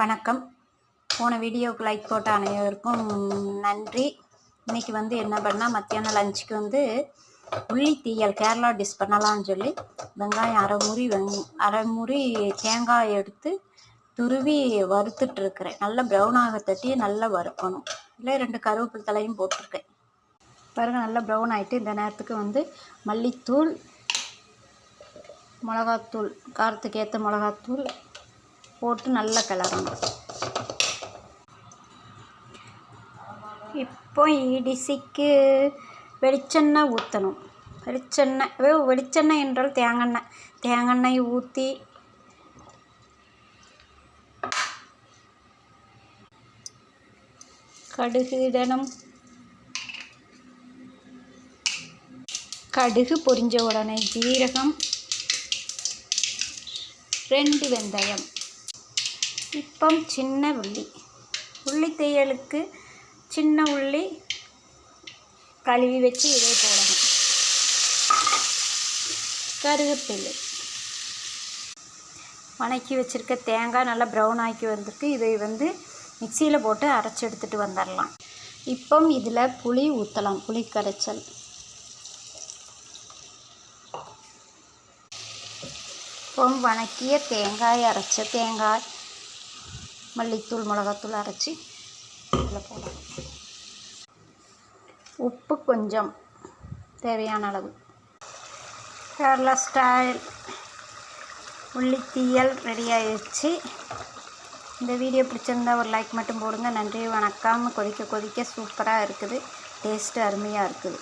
வணக்கம். போன வீடியோவுக்கு லைக் போட்ட அனைவருக்கும் நன்றி. இன்னைக்கு வந்து என்ன பண்ணால் மத்தியானம் லஞ்சுக்கு வந்து உள்ளி தீயல் கேரளா டிஷ் பண்ணலாம்னு சொல்லி வெங்காயம் அரை முறி வெங் அரை முறி தேங்காய் எடுத்து துருவி வறுத்துட்டு இருக்கிறேன். நல்லா ப்ரௌனாக தட்டி நல்லா வறுக்கணும். இல்லை ரெண்டு கருவேப்பிலை தலையும் போட்டிருக்கேன். பாருங்கள் நல்லா ப்ரௌன் ஆகிட்டு இந்த நேரத்துக்கு வந்து மல்லித்தூள் மிளகாத்தூள் காரத்துக்கு ஏற்ற மிளகாத்தூள் போட்டு நல்லா கிளறணும். இப்போ இடிசிக்கு வெளிச்செண்ணெய் ஊற்றணும் வெளிச்செண்ணெய் வெளிச்செண்ணெய் என்றால் தேங்காய் தேங்காய் ஊற்றி கடுகு இடணும். கடுகு பொரிஞ்ச உடனே ஜீரகம் ரெண்டு வெந்தயம். இப்போ சின்ன உள்ளி. உள்ளி தையலுக்கு சின்ன உள்ளி கழுவி வச்சு இதை போடணும். கருகப்பில்லை வணக்கி வச்சுருக்க தேங்காய் நல்லா ப்ரௌன் ஆக்கி வந்திருக்கு. இதை வந்து மிக்சியில் போட்டு அரைச்சி எடுத்துகிட்டு வந்துடலாம். இப்போ இதில் புளி ஊற்றலாம் புளி கரைச்சல். இப்போ வணக்கிய தேங்காய் அரைச்ச தேங்காய். மல்லித்தூள் மிளகாத்தூள் அரைச்சி இதில் போடலாம் உப்பு கொஞ்சம் தேவையான அளவு. கேரளா ஸ்டைல் உள்ளித்தீயல் ரெடி ஆயிடுச்சு. இந்த வீடியோ பிடிச்சிருந்தா ஒரு லைக் மட்டும் போடுங்க. நன்றி வணக்கம். கொதிக்க கொதிக்க சூப்பராக இருக்குது. டேஸ்ட்டு அருமையாக இருக்குது.